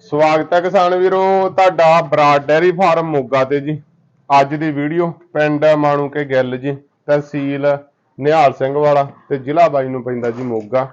ਸਵਾਗਤ ਹੈ ਕਿਸਾਨ ਵੀਰੋ, ਤੁਹਾਡਾ ਬਰਾਡ ਡੈਰੀ ਫਾਰਮ ਮੋਗਾ ਤੇ ਜੀ। ਅੱਜ ਦੀ ਵੀਡੀਓ ਪਿੰਡ ਮਾਣੂਕੇ ਗਿੱਲ ਜੀ, ਤਹਿਸੀਲ ਨਿਹਾਲ ਸਿੰਘ ਵਾਲਾ ਤੇ ਜ਼ਿਲ੍ਹਾ ਬਾਈ ਨੂੰ ਪੈਂਦਾ ਜੀ ਮੋਗਾ।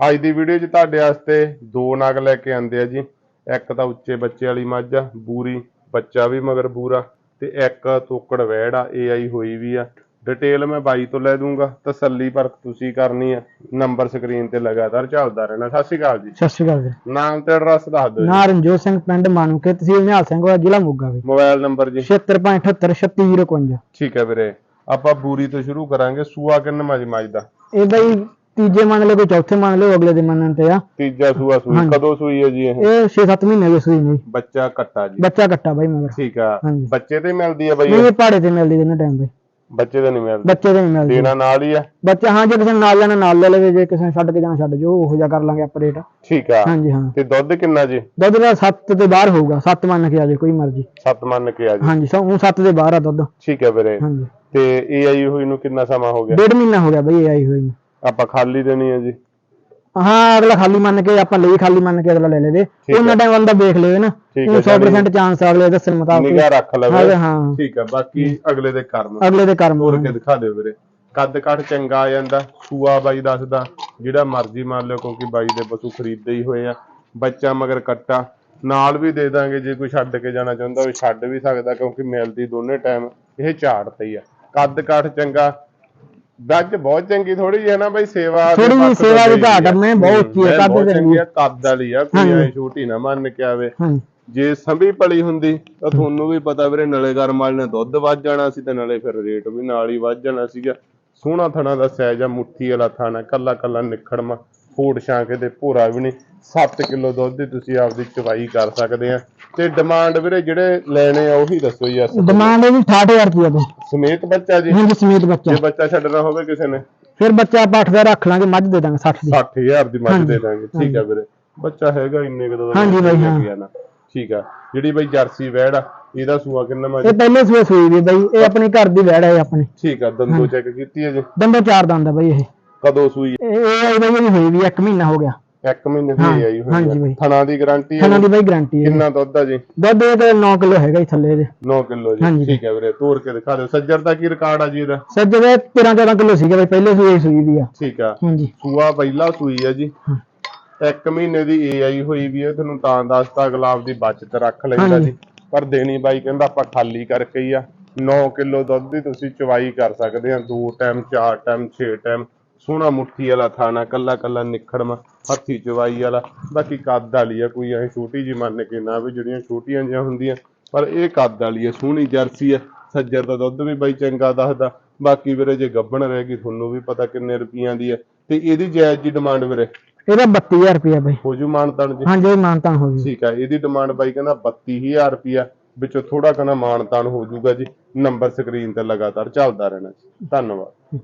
ਅੱਜ ਦੀ ਵੀਡੀਓ 'ਚ ਤੁਹਾਡੇ ਵਾਸਤੇ ਦੋ ਨਗ ਲੈ ਕੇ ਆਂਦੇ ਆ ਜੀ। ਇੱਕ ਤਾਂ ਉੱਚੇ ਬੱਚੇ ਵਾਲੀ ਮੱਝ ਆ, ਬੂਰੀ ਬੱਚਾ ਵੀ ਮਗਰ ਬੂਰਾ ਤੇ ਇੱਕ ਤੋਕੜ ਵੈੜ ਆ ਏਆਈ ਹੋਈ ਵੀ ਆ। ਡਿਟੇਲ ਮੈਂ ਬਾਈ ਤੋਂ ਲੈ ਦੂੰਗਾ ਤਸੱਲੀ ਪਰਖ ਤੁਸੀਂ ਕਰਨੀ ਆ। ਨੰਬਰ ਸਕਰੀਨ ਤੇ ਲਗਾਤਾਰ ਚੱਲਦਾ ਰਹਿਣਾ। ਸਤਿ ਸ਼੍ਰੀ ਅਕਾਲ ਜੀ। ਸਤਿ ਸ਼੍ਰੀ ਅਕਾਲ ਜੀ। ਨਾਮ ਤੇ ਐਡਰੈਸ ਦੱਸ ਦਿਓ ਜੀ। ਨਾਂ ਰਣਜੋਤ ਸਿੰਘ ਪਿੰਡ ਮਾਨੂਕੇ ਤਹਿਸੀਲ ਨਿਹਾਲ ਸਿੰਘ ਜ਼ਿਲ੍ਹਾ ਮੋਗਾ ਵੀ। ਮੋਬਾਈਲ ਨੰਬਰ ਜੀ। 7578 ਠੀਕ ਹੈ ਵੀਰੇ। ਆਪਾਂ ਬੂਰੀ ਤੋਂ ਸ਼ੁਰੂ ਕਰਾਂਗੇ। ਸੂਆ ਕਿੰਨਾ ਜੀ ਮੱਝ ਦਾ? ਇਹ ਬਈ ਤੀਜੇ ਮੰਨ ਲਓ ਕੋਈ ਚੌਥੇ ਮੰਨ ਲਓ ਅਗਲੇ ਦੇ ਮੰਨਣ ਤੇ ਆ। ਤੀਜਾ ਸੂਆ ਸੂਈ। ਹਾਂਜੀ। ਕਦੋਂ ਸੂਈ ਹੈ ਜੀ ਇਹ? ਇਹ 6-7 ਮਹੀਨੇ ਦੀ ਸੂਈ ਨਹੀਂ। ਬੱਚਾ ਕੱਟਾ ਜੀ। ਬੱਚਾ ਕੱਟਾ ਬਾਈ ਮਗਰ। ਠੀਕ ਆ। ਹਾਂਜੀ। ਬੱਚੇ ਤੇ ਮਿਲਦੀ ਆ ਬਾਈ ਨਹੀਂ ਇਹ? ਪਹਾੜੇ ਤੇ ਮਿਲਦੀ ਦੋਨੇ ਟਾਈਮ ਬਈ। ਬੱਚੇ ਤੇ ਨਹੀਂ ਮਿਲਦੀ। ਬੱਚੇ ਤੇ ਨਹੀਂ ਮਿਲਦੀ। ਦੇਣਾ ਨਾਲ ਹੀ ਆ। ਬੱਚਾ ਹਾਂ ਜੇ ਕਿਸੇ ਨੇ ਨਾਲ ਜਾਣਾ ਨਾਲ ਲੈ ਲਵੇ ਜੇ ਕਿਸੇ ਨੇ ਛੱਡ ਕੇ ਜਾਣਾ ਛੱਡ ਜੋ ਉਹੋ ਜਿਹਾ ਕਰ ਲਾਂਗੇ ਅਪਡੇਟ ਠੀਕ ਆ। ਹਾਂਜੀ ਹਾਂ। ਤੇ ਦੁੱਧ ਕਿੰਨਾ ਜੀ? ਦੁੱਧ ਦਾ 7 ਤੇ ਬਾਹਰ ਹੋਊਗਾ 7 ਮੰਨ ਕੇ ਆ ਜੇ ਕੋਈ ਮਰਜ਼ੀ। ਸੱਤ ਮੰਨ ਕੇ ਆ ਜੀ। ਹਾਂਜੀ ਸੋ ਉਹ 7 ਦੇ ਬਾਹਰ ਆ ਦੁੱਧ। ਠੀਕ ਹੈ ਵੀਰੇ। ਹਾਂਜੀ। ਤੇ ਇਹ ਆਈ ਹੋਈ ਨੂੰ ਕਿੰਨਾ ਸਮਾਂ ਹੋ ਗਿਆ? ਡੇਢ ਮਹੀਨਾ ਹੋ ਗਿਆ ਬਈ ਇਹ ਆਈ ਹੋਈ ਨੂੰ। ਆਪਾਂ ਖਾਲੀ ਦੇਣੀ ਹੈ ਜੀ। ਹਾਂ ਅਗਲਾ ਖਾਲੀ ਮੰਨ ਕੇ ਆਪਾਂ ਲਈ ਖਾਲੀ ਮੰਨ ਕੇ ਅਗਲਾ ਲੈ ਲਵੇ। ਉਹਨਾਂ ਟਾਈਮ ਬੰਦਾ ਦੇਖ ਲਵੇ ਨਾ ਠੀਕ ਉਹਨੂੰ ਹੈ, 100% ਚਾਂਸ ਆ ਅਗਲੇ ਦੱਸਣ ਮੁਤਾਬਕ ਨਿਗਾਹ ਰੱਖ ਲਵੇ। ਹਾਂ ਹਾਂ। ਠੀਕ ਆ ਬਾਕੀ ਅਗਲੇ ਦੇ ਕਰਮ। ਅਗਲੇ ਦੇ ਕਰਮ। ਤੋੜ ਕੇ ਦਿਖਾ ਦਿਓ ਵੀਰੇ। ਕੱਦ ਕੱਟ ਚੰਗਾ ਆ ਜਾਂਦਾ ਸੂਆ ਬਾਈ ਦੱਸਦਾ ਜਿਹੜਾ ਮਰਜ਼ੀ ਮੰਨ ਲਿਓ ਕਿਉਂਕਿ ਬਾਈ ਦੇ ਪਸ਼ੂ ਖਰੀਦਦੇ ਹੀ ਹੋਏ ਆ ਬੱਚਾ ਮਗਰ ਕੱਟਾ। ਨਾਲ ਵੀ ਦੇ ਦਾਂਗੇ ਜੇ ਕੋਈ ਛੱਡ ਕੇ ਜਾਣਾ ਚਾਹੁੰਦਾ ਉਹ ਛੱਡ ਵੀ ਸਕਦਾ ਕਿਉਂਕਿ ਮਿਲਦੀ ਦੋਨੇ ਟਾਈਮ ਇਹ ਝਾੜ ਤੇ ਹੀ ਆ। ਕੱਦ ਕੱਟ ਚੰਗਾ ਦੱਜ ਬਹੁਤ ਚੰਗੀ ਥੋੜੀ ਜਿਹੀ ਹੈ ਨਾ ਬਾਈ ਸੇਵਾ ਦੇ ਥੋੜ੍ਹੀ ਜਿਹੀ ਸੇਵਾ ਦੀ ਘਾਟ। ਮੈਂ ਬਹੁਤ ਉੱਚੀ ਮੈਂ ਕੱਦ ਚੰਗੀ ਆ, ਕੱਦ ਵਾਲੀ ਆ ਕੋਈ। ਐ ਛੋਟੀ ਨਾ ਮੰਨ ਕੇ ਆਵੇ। ਜੇ ਸੰਭੀ ਪਲੀ ਹੁੰਦੀ ਤਾਂ ਤੁਹਾਨੂੰ ਵੀ ਪਤਾ ਵੀਰੇ ਨਲੇ ਗਰਮ ਵਾਲੇ ਨੇ ਦੁੱਧ ਵੱਧ ਜਾਣਾ ਸੀ ਤੇ ਨਲੇ ਫਿਰ ਰੇਟ ਵੀ ਨਾਲ ਹੀ ਵੱਧ ਜਾਣਾ ਸੀਗਾ। ਸੋਹਣਾ ਥਣਾ ਦਾ ਸਾਈਜ਼ ਆ ਮੁੱਠੀ ਵਾਲਾ ਥਾਣਾ ਕੱਲਾ ਕੱਲਾ ਨਿਖੜਮਾ ਫੋੜ ਛਾਂਕੇ ਤੇ ਭੋਰਾ ਵੀ ਨਹੀਂ। 7 ਕਿਲੋ ਦੁੱਧ ਦੀ ਤੁਸੀਂ ਆਪਦੀ ਚਵਾਈ ਕਰ ਸਕਦੇ ਆ। ਤੇ ਡਿਮਾਂਡ ਵੀਰੇ ਜਿਹੜੇ ਲੈਣੇ ਆ ਉਹੀ ਦੱਸੋ ਜੀ ਅਸ ਡਿਮਾਂਡ ਇਹਦੀ 68000 ਰੁਪਏ ਤੋਂ ਸਮੇਤ ਬੱਚਾ ਜੀ? ਹਾਂਜੀ ਸਮੇਤ ਬੱਚਾ। ਜੇ ਬੱਚਾ ਛੱਡਣਾ ਹੋਵੇ ਕਿਸੇ ਨੇ? ਫਿਰ ਬੱਚਾ ਆਪਾਂ 8 ਦਾ ਰੱਖ ਲਾਂਗੇ ਮੱਝ ਦੇ ਦਾਂਗੇ 60 ਦੀ। 60000 ਦੀ ਮੱਝ ਦੇ ਦਾਂਗੇ। ਠੀਕ ਆ ਵੀਰੇ। ਬੱਚਾ ਹੈਗਾ ਇੰਨੇ ਕੁ ਦਾ ਹਾਂਜੀ ਬਾਈ, ਹਾਂ। ਠੀਕ ਆ। ਜਿਹੜੀ ਬਾਈ ਜਰਸੀ ਵੈੜ ਆ ਇਹਦਾ ਸੂਆ ਕਿੰਨਾ ਮੱਝ? ਇਹ ਪਹਿਲੇ ਸੂਏ ਸੂਈ ਵੀ ਬਈ। ਇਹ ਆਪਣੇ ਘਰ ਦੀ ਵੈੜ ਹੈ ਆਪਣੀ। ਠੀਕ ਆ ਦੰਦੋ ਚੈੱਕ ਕੀਤੀ ਹੈ ਜੀ? ਦੰਦੋਂ ਚਾਰ ਦੰਦ ਆ ਬਈ ਇਹ। ਕਦੋਂ ਸੂਈ? ਇਹ ਇਹ ਬਈ ਇਹਦੀ ਹੋਈ ਵੀ 1 ਮਹੀਨਾ ਹੋ ਗਿਆ। ਇੱਕ ਮਹੀਨੇ ਦੀ ਆਈ ਹੋਈ ਹਾਂਜੀ ਹੈ ਬਾਈ। ਥਣਾ ਦੀ ਗਾਰੰਟੀ ਹੈ ਇਹਨਾਂ ਦੀ ਬਈ ਗਾਰੰਟੀ ਹੈ ਕਿੰਨਾ ਦੁੱਧ ਆ ਜੀ? ਦੁੱਧ ਇਹ ਤੇ 9 ਕਿਲੋ ਹੈਗਾ ਹੀ ਥੱਲੇ ਦੇ 9 ਕਿਲੋ ਜੀ। ਹਾਂਜੀ। ਠੀਕ ਹੈ ਵੀਰੇ ਤੋੜ ਕੇ ਦਿਖਾ ਦਿਓ। ਸੱਜਰ ਦਾ ਕੀ ਰਿਕਾਰਡ ਆ ਜੀ ਇਹਦਾ? ਸੱਜੇ ਦੇ 13 14 ਕਿਲੋ ਸੀਗਾ ਬਈ ਪਹਿਲੇ ਸੂਏ ਸੂਈ ਦੀ ਆ। ਠੀਕ ਆ। ਹਾਂਜੀ। ਸੂਆ ਪਹਿਲਾ ਸੂਈ ਆ ਜੀ। ਹਾਂ। ਇੱਕ ਮਹੀਨੇ ਦੀ ਏਆਈ ਹੋਈ ਵੀ ਹੈ ਤੁਹਾਨੂੰ ਤਾਂ ਦੱਸਤਾ ਗੁਲਾਬ ਦੀ ਬਚਤ ਰੱਖ ਲੈਂਦਾ ਹਾਂਜੀ। ਜੀ ਪਰ ਦੇਣੀ ਬਾਈ ਕਹਿੰਦਾ ਆਪਾਂ ਖਾਲੀ ਕਰਕੇ ਹੀ ਆ। 9 ਕਿਲੋ ਦੁੱਧ ਦੀ ਤੁਸੀਂ ਚਵਾਈ ਕਰ ਸਕਦੇ ਆ। ਦੋ ਟਾਈਮ ਚਾਰ ਟਾਈਮ 6 ਟਾਈਮ ਸੋਹਣਾ ਮੁੱਠੀ ਵਾਲਾ ਥਾਣਾ ਕੱਲਾ ਕੱਲਾ ਨਿਖੜਮਾ ਹੱਥੀ ਚਵਾਈ ਵਾਲਾ। ਬਾਕੀ ਕੱਦ ਵਾਲੀ ਆ ਕੋਈ ਐ ਛੋਟੀ ਜੀ ਮੰਨ ਕੇ ਨਾ ਵੀ ਜਿਹੜੀਆਂ ਛੋਟੀਆਂ ਜਿਹੀਆਂ ਹੁੰਦੀਆਂ ਪਰ ਇਹ ਕੱਦ ਵਾਲੀ ਆ ਸੋਹਣੀ ਜਰਸੀ ਆ। ਸੱਜਰ ਦਾ ਦੁੱਧ ਵੀ ਬਾਈ ਚੰਗਾ ਦੱਸਦਾ। ਬਾਕੀ ਵੀਰੇ ਜੇ ਗੱਬਣ ਰਹਿ ਗਈ ਤੁਹਾਨੂੰ ਵੀ ਪਤਾ ਕਿੰਨੇ ਰੁਪਈਆਂ ਦੀ ਆ। ਤੇ ਇਹਦੀ ਜਾਇਜ਼ ਜੀ ਡਿਮਾਂਡ ਵੀਰੇ? ਇਹਦਾ 32000 ਰੁਪਏ ਬਈ। ਹੋ ਜੂ ਮਾਨਤਾਨ ਜੀ? ਹਾਂਜੀ ਮਾਨਤਾਨ ਹੋ ਗਈ ਠੀਕ ਆ ਇਹਦੀ ਡਿਮਾਂਡ ਬਾਈ ਕਹਿੰਦਾ 32000 ਰੁਪਿਆ ਵਿੱਚੋਂ ਥੋੜਾ ਕਨਾ ਮਾਨਤਾਨ ਹੋ ਜਾਊਗਾ ਜੀ। ਨੰਬਰ ਸਕਰੀਨ ਤੇ ਲਗਾਤਾਰ ਚੱਲਦਾ ਰਹਿਣਾ ਜੀ। ਧੰਨਵਾਦ।